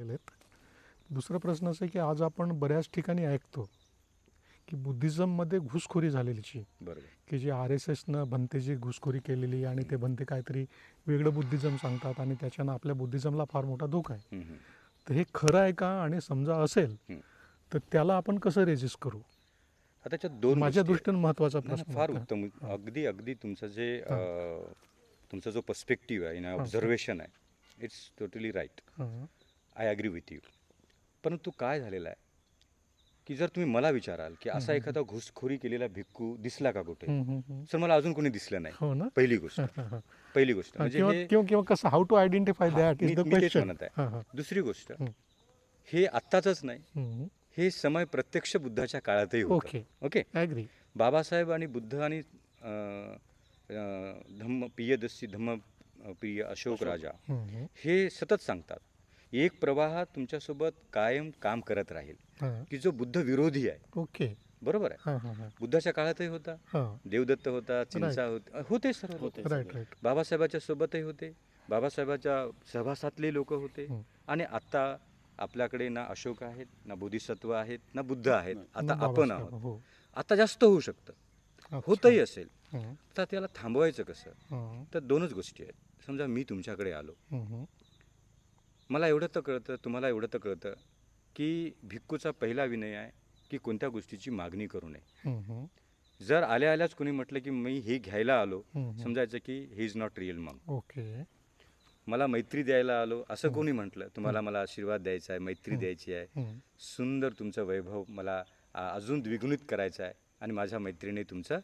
झालेले आहेत दुसरा प्रश्न असा की आज आपण बऱ्याच ठिकाणी ऐकतो की बुद्धिझममध्ये घुसखोरी झालेलीची की जी आर एस एसनं भंतेची घुसखोरी केलेली आणि ते भंते काहीतरी वेगळं बुद्धिझम सांगतात आणि त्याच्यानं आपल्या बुद्धिझमला फार मोठा धोका आहे. तर हे खरं आहे का आणि समजा असेल. तर त्याला आपण कसं रेजिस्ट करू आता त्याच्यात दोन माझ्या. दृष्टीने महत्त्वाचा प्रश्न फार. उत्तम. अगदी अगदी तुमचं जे तुमचा जो पर्स्पेक्टिव्ह आहे हा. ऑब्झर्वेशन आहे it's totally right. I agree with you परंतु काय झालेलं आहे? की जर तुम्ही मला विचाराल की असा. एखादा घुसखोरी केलेला भिक्खू दिसला का कुठे. सर मला अजून कोणी दिसलं नाही. हो ना? पहिली गोष्ट. पहिली गोष्ट. म्हणजे किंवा कसं हाऊ टू आयडेंटिफाय दॅट म्हणत आहे. दुसरी गोष्ट हं. आत्ताच नाही. हे समय प्रत्यक्ष बुद्धाच्या काळातही होतं. ओके ओके बाबासाहेब आणि बुद्ध आणि धम्म प्रियदस्सी धम्म प्रिय अशोक राजा हे सतत सांगतात. एक प्रवाह तुमच्यासोबत कायम काम करत राहील. की जो बुद्ध विरोधी आहे. ओके. बरोबर आहे? बुद्धाच्या काळातही होता. देवदत्त होता चिंचा होते होते सर्व. होते. बाबासाहेबाच्या सोबतही होते. बाबासाहेबाच्या सहवासातले लोक होते. हं. आणि आता आपल्याकडे ना अशोक आहेत ना बोधिसत्व आहेत ना बुद्ध आहेत. आता आपण आहोत. हो. आता जास्त होऊ शकतं. होतही असेल. तर त्याला थांबवायचं कसं? तर दोनच गोष्टी आहेत. समजा मी तुमच्याकडे आलो. मला एवढं तर कळतं तुम्हाला एवढं तर कळतं की भिक्खूचा पहिला विनय आहे की कोणत्या गोष्टीची मागणी करू नये. जर आल्या आल्याच कोणी म्हटलं की मी हे घ्यायला आलो. समजायचं की ही इज नॉट रिअल मग ओके. मला मैत्री द्यायला आलो असं कोणी म्हटलं? तुम्हाला मला आशीर्वाद द्यायचा आहे मैत्री द्यायची आहे. सुंदर तुमचं वैभव मला अजून द्विगुणित करायचं आहे आणि माझ्या मैत्रीने तुमचं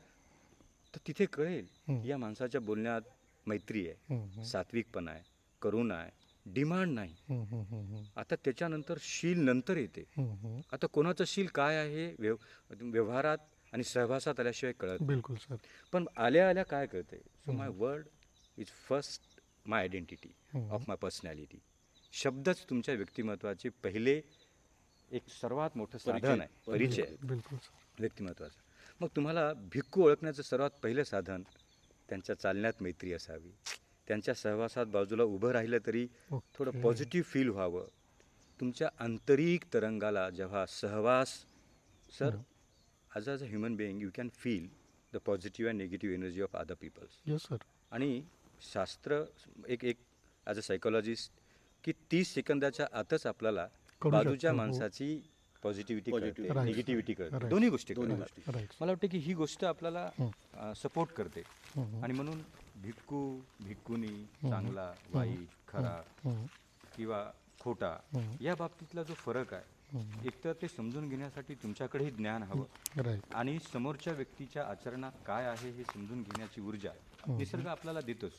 तर तिथे कळेल. या माणसाच्या बोलण्यात मैत्री आहे. सात्विकपणा आहे करुणा आहे. डिमांड नाही. हं, हं, हं, हं. आता त्याच्यानंतर शील नंतर येते. हं, हं. आता कोणाचं शील काय आहे? व्यव व्यवहारात आणि सहवासात आल्याशिवाय कळत. बिलकुल सर. पण आल्या आल्या काय कळते so my. Word is first my identity. Of my personality शब्दच तुमच्या व्यक्तिमत्वाचे पहिले एक सर्वात मोठं साधन आहे. परिचय आहे. बिलकुल सर. व्यक्तिमत्वाचा. मग तुम्हाला भिक्खू ओळखण्याचं सर्वात पहिलं साधन त्यांच्या चालण्यात मैत्री असावी. त्यांच्या सहवासात बाजूला उभं राहिलं तरी थोडं. पॉझिटिव्ह फील व्हावं तुमच्या आंतरिक तरंगाला जेव्हा सहवास sir. As as a human being you can feel the positive and negative energy of other peoples yes sir आणि शास्त्र एक एक ॲज अ सायकोलॉजिस्ट की तीस सेकंदाच्या आतच आपल्याला बाजूच्या हो. माणसाची पॉझिटिव्हिटी. कळते. निगेटिव्हिटी कळते. दोन्ही गोष्टी दोन्ही मला वाटतं की ही गोष्ट आपल्याला. सपोर्ट करते आणि म्हणून भिक्खू भिक्खुनी. चांगला वाईट खरा किंवा खोटा. या बाबतीतला जो फरक आहे. एकतर ते समजून घेण्यासाठी तुमच्याकडेही ज्ञान हवं आणि समोरच्या व्यक्तीच्या आचरणात काय आहे हे समजून घेण्याची ऊर्जा. निसर्ग आपल्याला देतोच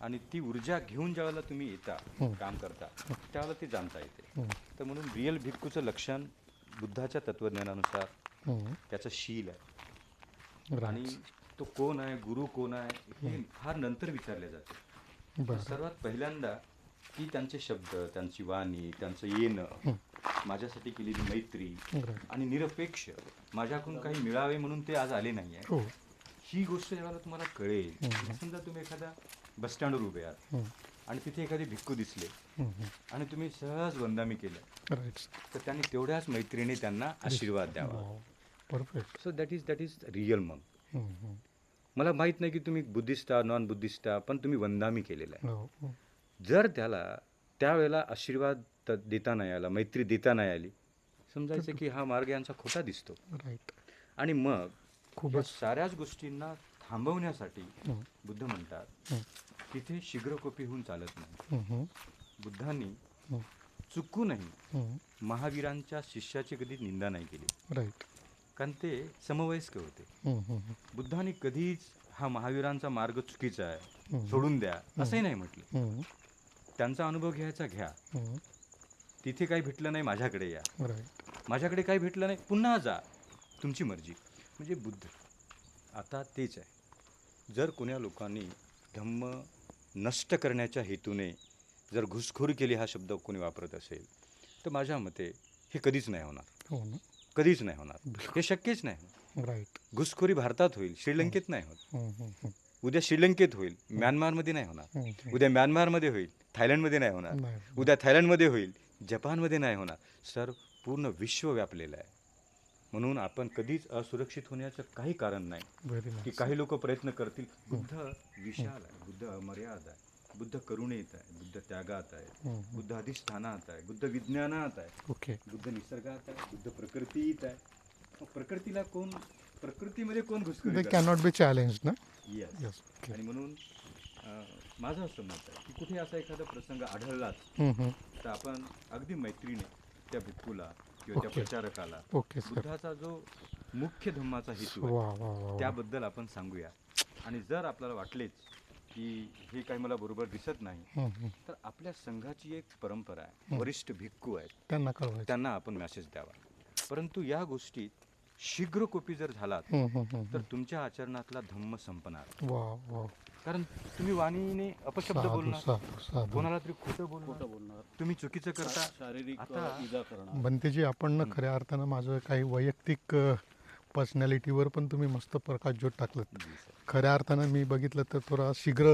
आणि ती ऊर्जा घेऊन ज्यावेळेला तुम्ही येता. काम करता त्यावेळेला ती जाणता येते तर म्हणून रिअल भिक्खूचं लक्षण बुद्धाच्या तत्वज्ञानानुसार. त्याचं शील आहे आणि तो कोण आहे गुरु कोण आहे हे फार नंतर विचारले जाते. सर्वात पहिल्यांदा की त्यांचे शब्द त्यांची वाणी त्यांचं येणं माझ्यासाठी केलेली मैत्री आणि निरपेक्ष माझ्याकडून काही मिळावे म्हणून ते आज आले नाही आहे हो. ही गोष्ट जेव्हा तुम्हाला कळेल. समजा तुम्ही एखाद्या बस स्टँडवर उभे आहात हं, आणि तिथे एखादे भिक्खू दिसले हं, हं. आणि तुम्ही सहज वंदामी केलं तर त्यांनी तेवढ्याच मैत्रीने त्यांना आशीर्वाद द्यावा. Wow perfect. So that is that is real मग हं, हं. मला माहीत नाही की तुम्ही बुद्धिस्ट आहात नॉन बुद्धिस्ट आहात पण तुम्ही वंदामी केलेला आहे. हो हो. जर त्याला त्यावेळेला आशीर्वाद देता नाही आला मैत्री देता नाही आली समजायचं की हा मार्ग यांचा खोटा दिसतो. आणि मग या खूपच साऱ्याच गोष्टींना थांबवण्यासाठी हं, बुद्ध म्हणतात तिथे शीघ्रकोपी होऊन चालत नाही. बुद्धांनी चुकूनही. महावीरांच्या शिष्याची कधी निंदा नाही केली. कारण ते समवयस्क होते. बुद्धांनी कधीच हा महावीरांचा मार्ग चुकीचा आहे. सोडून द्या. असंही नाही म्हटलं. त्यांचा अनुभव घ्यायचा घ्या. तिथे काही भेटलं नाही माझ्याकडे या. माझ्याकडे काही भेटलं नाही पुन्हा जा. तुमची मर्जी. म्हणजे बुद्ध आता तेच आहे. जर कोण्या लोकांनी धम्म नष्ट करण्याच्या हेतूने जर घुसखोरी केली हा शब्द कोणी वापरत असेल तर माझ्या मते हे कधीच नाही होणार. हो कधीच नाही होणार. हे शक्यच नाही राईट घुसखोरी भारतात होईल श्रीलंकेत नाही होत. उद्या श्रीलंकेत होईल म्यानमारमध्ये नाही होणार. उद्या म्यानमारमध्ये होईल थायलंडमध्ये नाही होणार. उद्या थायलंडमध्ये होईल जपानमध्ये नाही होणार. सर पूर्ण विश्व व्यापलेलं आहे. म्हणून आपण कधीच असुरक्षित होण्याचं काही कारण नाही. की काही लोक प्रयत्न करतील. बुद्ध विशाल आहे बुद्ध अमर्याद आहे बुद्ध करुणेत आहे बुद्ध त्यागात आहे बुद्ध अधिष्ठानात आहे बुद्ध विज्ञानात आहे बुद्ध निसर्गात आहे बुद्ध प्रकृतीत आहे. प्रकृतीला कोण प्रकृतीमध्ये कोण दे घुसखोरी कॅनॉट बी चॅलेंज ना? येस आणि म्हणून अं, माझं असं मत आहे की कुठे असा एखादा प्रसंग आढळलाच हम्म. तर आपण अगदी मैत्रीने त्या भिक्खूला किंवा त्या. प्रचारकाला ओके सर बुद्धाचा जो मुख्य धम्माचा हेतू आहे वा वा वा वा. त्याबद्दल आपण सांगूया. आणि जर आपल्याला वाटलेच की हे काही मला बरोबर दिसत नाही हम्म, हम्म. तर आपल्या संघाची एक परंपरा आहे वरिष्ठ भिक्खू आहेत. त्यांना कळवायचं. त्यांना आपण मेसेज द्यावा. परंतु या गोष्टीत शीघ्रकोपी जर झालात तर तुमच्या आचरणातला धम्म संपणार. वा वा. कारण तुम्ही वाणीने अपशब्द बोलणार. कोणाला तरी खोटं बोलणार. तुम्ही चुकीचं करता. शारीरिक बनतेजी आपण ना खऱ्या अर्थानं माझं काही वैयक्तिक पर्सनॅलिटीवर पण तुम्ही मस्त प्रकाश जोड टाकलं खऱ्या अर्थानं मी बघितलं तर थोडा शीघ्र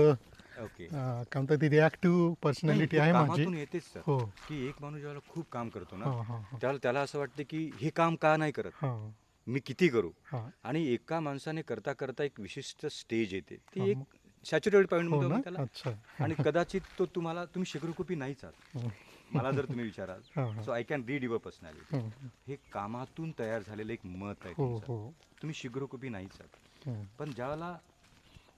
ओके. काय म्हणतात ती रिॲक्टिव्ह पर्सनॅलिटी आहे माझी. येतेच सर. हो. की एक माणूस ज्यावेळेला खूप काम करतो ना हां हां हां. त्याला त्याला असं वाटतं की हे काम का नाही करत? हां. मी किती करू? हां. आणि एका माणसाने करता करता एक विशिष्ट स्टेज येते. हा, ती एक मग. सॅच्युरेटेड पॉईंट हो म्हणतो ना? आपण त्याला. अच्छा. आणि कदाचित तो तुम्हाला तुम्ही शिखरकोपी नाहीच आहात. हम्म, मला जर तुम्ही विचाराल हां हां. So I can read your personality हे कामातून तयार झालेलं एक मत आहे हो तुमचं. हो. तुम्ही शिग्रकोपी नाहीच आहात. पण नाही,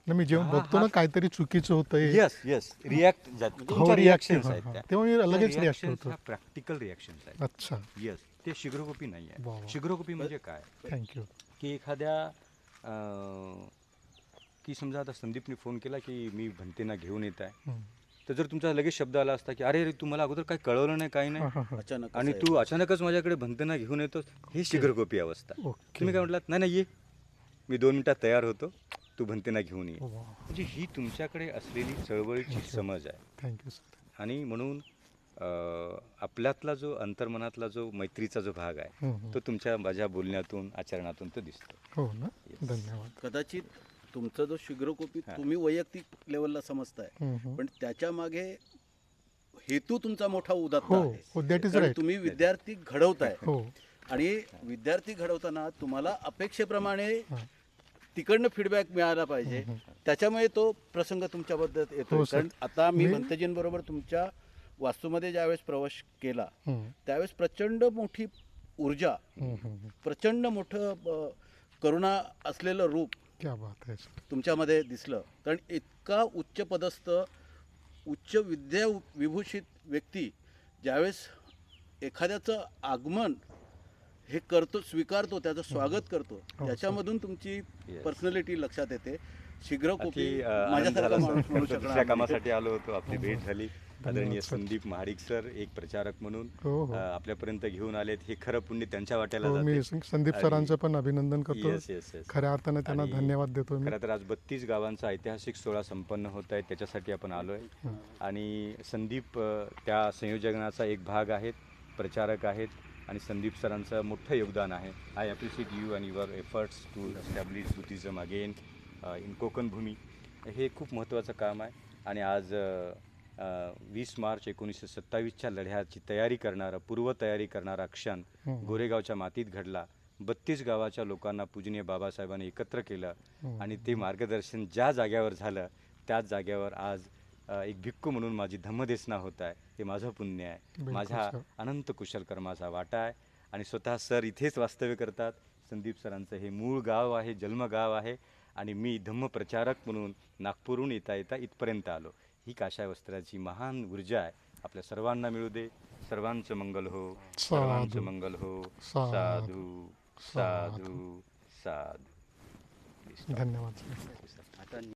मी जेव्हा बघतो ना. काहीतरी चुकीचं होतंय. येस येस रिॲक्ट हो रिॲक्शन आहेत त्या. तेव्हा मी लगेच रिॲक्ट होतो. प्रॅक्टिकल रिॲक्शन्स आहेत. अच्छा. येस ते शिग्रकोपी नाही. आहे शिग्रकोपी म्हणजे काय? थँक्यू की एखाद्या की समजा आता संदीपने फोन केला की मी भंतेना घेऊन येत आहे. तर जर तुमचा लगेच शब्द आला असता की अरे रे, तू मला अगोदर काही कळवलं नाही काही नाही. अचानक आणि तू. अचानकच माझ्याकडे भंतेना घेऊन येतोस ही शिग्रकोपी अवस्था. तुम्ही काय म्हटलात? नाही नाही ये. मी दोन मिनिटात तयार होतो. तू भंतेना घेऊन ये वा म्हणजे ही तुमच्याकडे असलेली चळवळीची समज आहे थँक्यू सर आणि म्हणून आपल्यातला जो अंतर्मनातला जो मैत्रीचा जो भाग आहे. तो तुमच्या माझ्या बोलण्यातून आचरणातून तो दिसतो हो ना. धन्यवाद कदाचित तुमचा जो शिग्रकोपी हा. तुम्ही वैयक्तिक लेवलला समजताय. पण त्याच्यामागे हेतू तुमचा मोठा हो, हो, right. तुम्ही विद्यार्थी घडवताय हो आणि विद्यार्थी घडवताना तुम्हाला अपेक्षेप्रमाणे हां. तिकडनं फीडबॅक मिळाला पाहिजे. त्याच्यामुळे तो प्रसंग तुमच्याबद्दल येतो हो. कारण आता मी मी- भंतेजींबरोबर तुमच्या वास्तूमध्ये ज्यावेळेस प्रवेश केला त्यावेळेस प्रचंड मोठी ऊर्जा. प्रचंड मोठं करुणा असलेलं रूप तुमच्यामध्ये दिसलं. कारण इतका उच्च पदस्थ उच्च विद्या विभूषित व्यक्ती ज्यावेळेस एखाद्याचं आगमन हे करतो स्वीकारतो त्याचं स्वागत करतो. हो, त्याच्यामधून तुमची. पर्सनॅलिटी लक्षात येते. शीघ्र कोपी माझ्यासारखा. कामासाठी आलो होतो आपली भेट झाली. आदरणीय. संदीप महाडिक सर एक प्रचारक म्हणून हो हो. आपल्यापर्यंत घेऊन आलेत. हे खरं पुण्य त्यांच्या वाट्याला हो मी जाते. संदीप सरांचं पण अभिनंदन करतो. खऱ्या अर्थानं त्यांना धन्यवाद देतो मी. खरं तर आज बत्तीस गावांचा ऐतिहासिक सोहळा संपन्न होत आहे त्याच्यासाठी आपण आलो आहे आणि संदीप त्या संयोजनाचा एक भाग आहेत. प्रचारक आहेत आणि संदीप सरांचं मोठं योगदान आहे I appreciate you and your efforts to establish Buddhism again in Konkan भूमी हे खूप महत्त्वाचं काम आहे आणि आज वीस मार्च एकोणीसशे सत्तावीसच्या लढ्याची तयारी करणारा पूर्वतयारी करणारा क्षण. गोरेगावच्या मातीत घडला बत्तीस गावाच्या लोकांना पूजनीय बाबासाहेबांनी एकत्र केलं. आणि ते मार्गदर्शन ज्या जाग्यावर झालं त्याच जाग्यावर आज एक भिक्खू म्हणून माझी धम्मदेसना होत आहे. हे माझं पुण्य आहे. माझ्या. अनंत कुशल कर्माचा वाटा आहे. आणि स्वतः सर इथेच वास्तव्य करतात. संदीप सरांचं हे मूळ गाव आहे जन्मगाव आहे. आणि मी धम्मप्रचारक म्हणून नागपूरहून येता येता इथपर्यंत आलो. ही काशाय वस्त्राची महान ऊर्जा आहे. आपल्या सर्वांना मिळू दे. सर्वांचं मंगल हो. सर्वांचं. मंगल हो. साधू. साधू. साधू. धन्यवाद